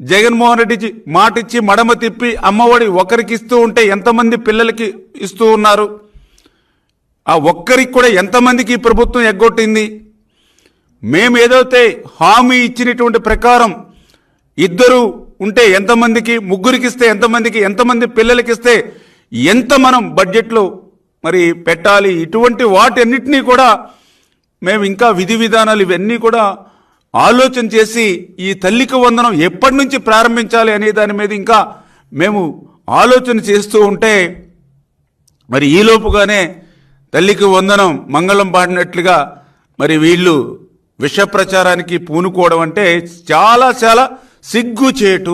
జగన్మోహన్ రెడ్డి మాట ఇచ్చి మడమ తిప్పి అమ్మఒడి ఒకరికి ఇస్తూ ఉంటే ఎంతమంది పిల్లలకి ఇస్తూ ఉన్నారు? ఆ ఒక్కరికి కూడా ఎంతమందికి ఈ ప్రభుత్వం ఎగ్గొట్టింది? మేము ఏదైతే హామీ ఇచ్చినటువంటి ప్రకారం ఇద్దరు ఉంటే ఎంతమందికి ముగ్గురికి ఇస్తే ఎంతమందికి ఎంతమంది పిల్లలకి ఇస్తే ఎంత మనం బడ్జెట్లో మరి పెట్టాలి? ఇటువంటి వాటన్నిటినీ కూడా మేము ఇంకా విధి విధానాలు ఇవన్నీ కూడా ఆలోచన చేసి ఈ తల్లికి వందనం ఎప్పటి నుంచి ప్రారంభించాలి అనే దాని మీద ఇంకా మేము ఆలోచన చేస్తూ ఉంటే మరి ఈలోపుగానే తల్లికి వందనం మంగళం పాడినట్లుగా మరి వీళ్ళు విష ప్రచారానికి పూనుకోవడం అంటే చాలా చాలా సిగ్గుచేటు